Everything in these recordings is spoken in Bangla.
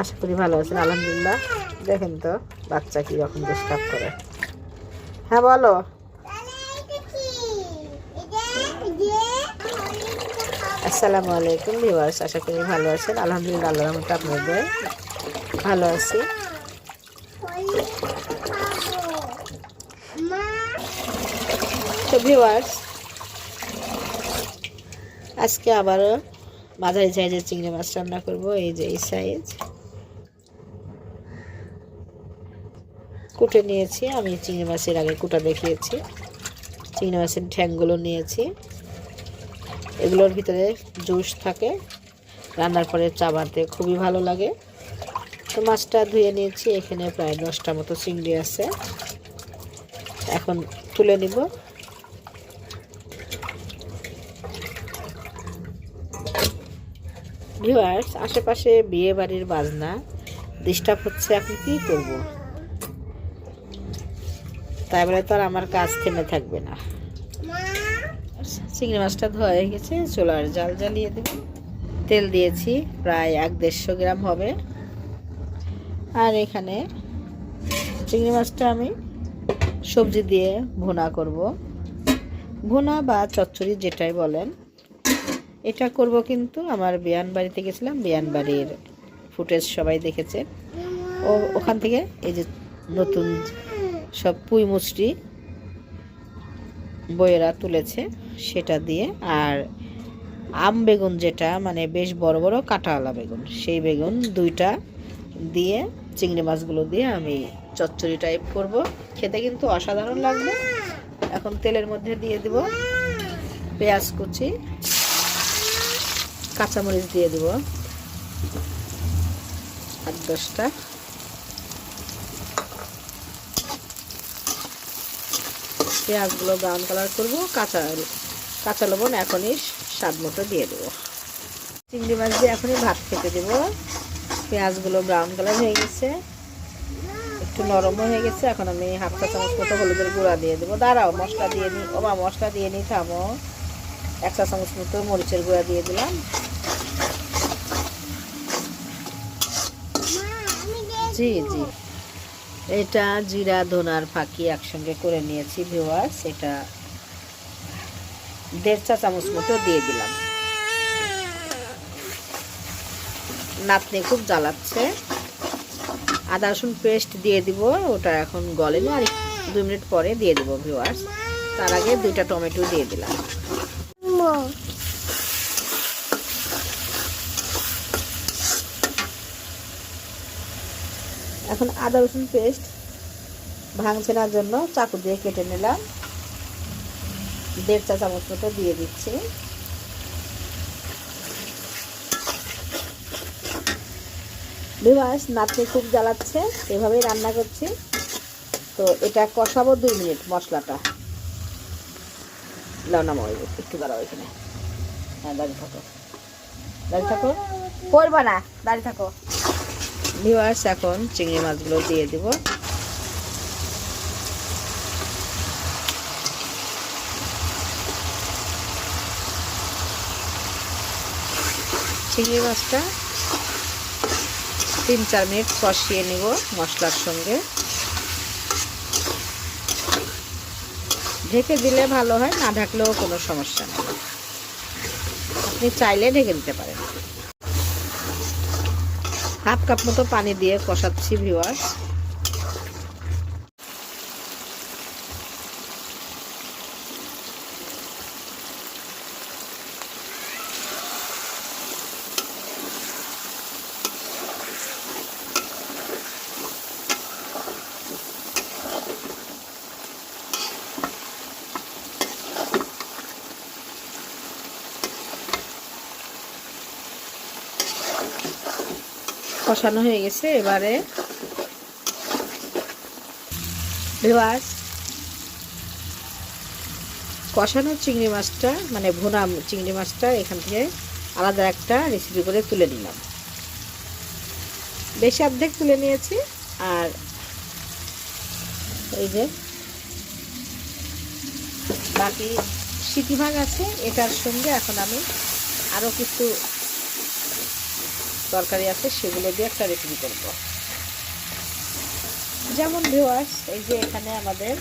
আশা করি ভালো আছেন, আলহামদুলিল্লাহ। দেখেন তো, বাচ্চা কি রকম ডিস্টার্ব করে। হ্যাঁ বলো। আসসালামু আলাইকুম ভিউয়ার্স, আশা করি ভালো আছেন। আলহামদুলিল্লাহ, আল্লাহর রহমতে আপনাদের ভালো আছি। তো ভিউয়ার্স, আজকে আবারও মাঝারি সাইজের চিংড়ি মাছ রান্না করব, এই যে এই সাইজ কুটে নিয়েছি। আমি চিংড়ি মাছের আগে কুটা দেখিয়েছি চিংড়ি মাছের ঠ্যাংগুলো নিয়েছি। এগুলোর ভিতরে জুস থাকে। রান্নার পরে চা চাবাতে খুবই ভালো লাগে। তো মাছটা ধুয়ে নিয়েছি। এখানে প্রায় দশটা মতো চিংড়ি আছে। এখন তুলে নিব। ভিউয়ার্স, আশেপাশে বিয়ে বাড়ির বাজনা। ডিস্টার্ব হচ্ছে, এখন কী করব? তাই বলে তো আর আমার কাজ থেমে থাকবে না। চিংড়ি মাছটা ধোয়া হয়ে গেছে, চোলার জাল জ্বালিয়ে দেব। তেল দিয়েছি, প্রায় এক দেড়শো গ্রাম হবে। আর এখানে চিংড়ি মাছটা আমি সবজি দিয়ে ভুনা করব। ভুনা বা চচ্চড়ি যেটাই বলেন, এটা করব কিন্তু আমার বিয়ান বাড়িতে গেছিলাম, বিয়ান বাড়ির ফুটেজ সবাই দেখেছে। ও ওখান থেকে এই যে নতুন সব পুঁই মুচড়ি বইয়েরা তুলেছে সেটা দিয়ে। আর আম বেগুন যেটা মানে বেশ বড় বড় কাঁটাওয়ালা বেগুন, সেই বেগুন দুইটা দিয়ে, চিংড়ি মাছগুলো দিয়ে আমি চচ্চড়ি টাইপ করব। খেতে কিন্তু অসাধারণ লাগবে। এখন তেলের মধ্যে দিয়ে দিব পেঁয়াজ কুচি, কাঁচামরিচ দিয়ে দিব আট দশটা। পেঁয়াজগুলো ব্রাউন কালার করব কাঁচা কাঁচা লবণ এখনই স্বাদ মতো দিয়ে দেবো। চিংড়ি মাছ দিয়ে এখনই ভাত খেতে দেবো। পেঁয়াজগুলো ব্রাউন কালার হয়ে গেছে। একটু নরমও হয়ে গেছে এখন আমি হাফ চা চামচ মতো হলুদের গুঁড়া দিয়ে দেবো। দাঁড়াও মশলা দিয়ে নিই ও মা মশলা দিয়ে নিই থামো। এক চা চামচ মতো মরিচের গুঁড়া দিয়ে দিলাম। জি জি। এটা জিরা ধনার ফাঁকি একসঙ্গে করে নিয়েছি ভিওয়ার্স এটা দেড় চা চামচ মতো দিয়ে দিলাম। নাতনি খুব জ্বালাচ্ছে। আদা, রসুন পেস্ট দিয়ে দিব, ওটা এখন গলেনি আর দুই মিনিট পরে দিয়ে দিব ভিওয়ার্স তার আগে দুইটা টমেটো দিয়ে দিলাম। এখন আদা রসুন পেস্ট ভাঙছে না জন্য চাকু দিয়ে কেটে নিলাম। দেড় চা চামচ মতো দিয়ে দিচ্ছি। বিভাস নাতনি খুব জ্বালাচ্ছে, এভাবেই রান্না করছি। তো এটা কষাবো দুই মিনিট মশলাটা। নামাও একটু দাঁড়াও এখানে। হ্যাঁ দাঁড়িয়ে থাকো। দাঁড়িয়ে থাকো। করবা না, দাঁড়িয়ে থাকো। ভিওয়ার্স এখন চিংড়ি মাছগুলো দিয়ে দিব। চিংড়ি মাছটা তিন চার মিনিট কষিয়ে নিব মশলার সঙ্গে। ঢেকে দিলে ভালো হয়, না ঢাকলেও কোনো সমস্যা নেই। আপনি চাইলে ঢেকে দিতে পারেন। হাফ কাপ মতো পানি দিয়ে কষাচ্ছি ভিওয়ার্স কষানো হয়ে গেছে, এবারে কষানো চিংড়ি মাছটা মানে ভুনা চিংড়ি মাছটা, এখান থেকে আলাদা একটা রেসিপি করে তুলে নিলাম। বেশি অর্ধেক তুলে নিয়েছি, আর এই যে বাকি সিটি ভাগ আছে, এটার সঙ্গে এখন আমি আরও কিছু তরকারি আছে, সেগুলো দিয়ে একটা রেসিপি করব। যেমন ভিওয়ার্স এই যে এখানে আমাদের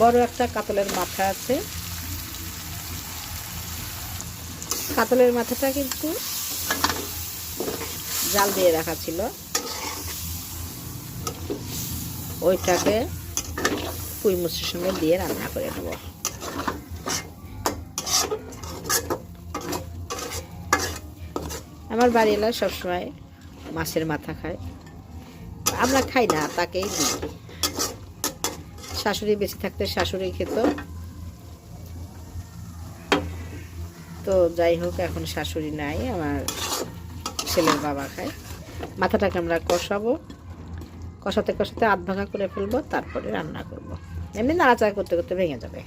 বড় একটা কাতলের মাথা আছে। কাতলের মাথাটা কিন্তু জাল দিয়ে রাখা ছিল। ওইটাকে পুঁই মুসুর সঙ্গে দিয়ে রান্না করে নেব। আমার বাড়ি এলাকা সবসময় মাছের মাথা খায়। আমরা খাই না তাকেই দিই। শাশুড়ি বেঁচে থাকতে শাশুড়ি খেত। তো যাই হোক, এখন শাশুড়ি নাই, আমার ছেলের বাবা খায়। মাথাটাকে আমরা কষাবো। কষাতে কষাতে আধ ভাঙা করে ফেলব, তারপরে রান্না করব। এমনি নাড়াচাড়া করতে করতে ভেঙে যাবে।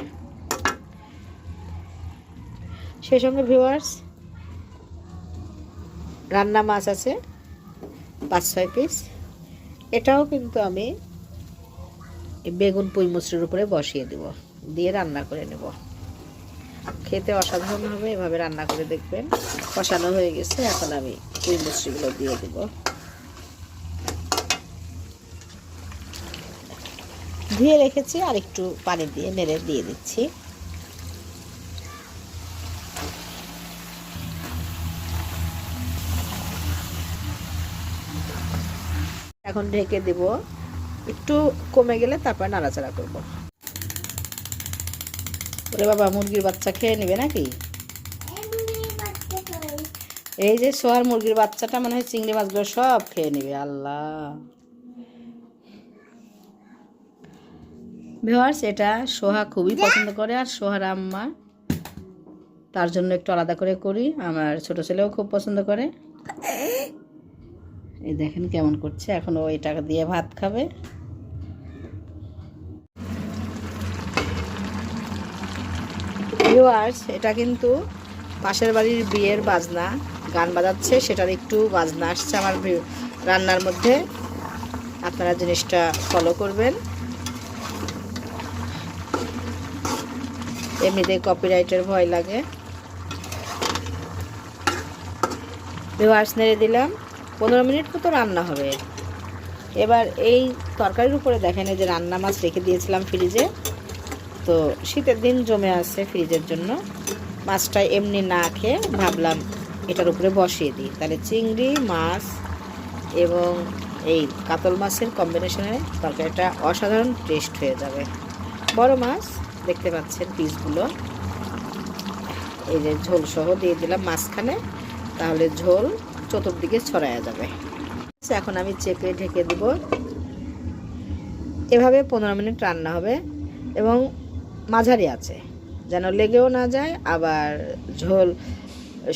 সেই সঙ্গে ভিউয়ার্স রান্না মাছ আছে, পাঁচ, ছয় পিস এটাও কিন্তু আমি বেগুন, পুঁই মুসুরির উপরে বসিয়ে দেব, দিয়ে রান্না করে নেব। খেতে অসাধারণ হবে, এভাবে রান্না করে দেখবেন। কষানো হয়ে গেছে, এখন আমি পুঁই মুসুরিগুলো দিয়ে দেব। ধুয়ে রেখেছি আর একটু পানি দিয়ে, নেড়ে দিয়ে দিচ্ছি। এখন ঢেকে দেব। একটু কমে গেলে তারপর নাড়াচাড়া করব। ওরে বাবা, মুরগির বাচ্চা খেয়ে নেবে নাকি? এই যে সোয়ার মুরগির বাচ্চাটা, মনে হয় চিংড়ি মাছগুলো সব খেয়ে নেবে, আল্লাহ। ভিওয়ার্স এটা সোহা খুবই পছন্দ করে, আর সোহার আম্মা, তার জন্য একটু আলাদা করে করি। আমার ছোট ছেলেও খুব পছন্দ করে। এই দেখেন কেমন করছে। এখন ও টাকা দিয়ে ভাত খাবে। এটা কিন্তু পাশের বাড়ির বিয়ের বাজনা। গান বাজাচ্ছে, সেটার একটু বাজনা আসছে আমার রান্নার মধ্যে। আপনারা জিনিসটা ফলো করবেন। এমনিতে কপিরাইটের ভয় লাগে। নেড়ে দিলাম। পনেরো মিনিট মতো রান্না হবে। এবার এই তরকারির উপরে দেখেন যে রান্না মাছ রেখে দিয়েছিলাম ফ্রিজে। তো শীতের দিন জমে আছে ফ্রিজের জন্য। মাছটা এমনি না খেয়ে ভাবলাম এটার উপরে বসিয়ে দিই। তাহলে চিংড়ি, মাছ এবং এই কাতল মাছের কম্বিনেশনে তরকারিটা অসাধারণ টেস্ট হয়ে যাবে। বড় মাছ, দেখতে পাচ্ছেন পিসগুলো এই যে ঝোল সহ দিয়ে দিলাম মাঝখানে। তাহলে ঝোল চতুর্দিকে ছড়ায়া যাবে। এখন আমি চেপে ঢেকে দেব। এভাবে পনেরো মিনিট রান্না হবে এবং মাঝারি আছে, যেন লেগেও না যায়, আবার ঝোল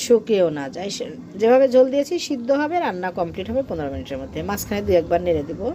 শুকিয়েও না যায়। যেভাবে ঝোল দিয়েছি, সিদ্ধ হবে, রান্না কমপ্লিট হবে পনেরো মিনিটের মধ্যে। মাঝখানে দু একবার নেড়ে দেবো।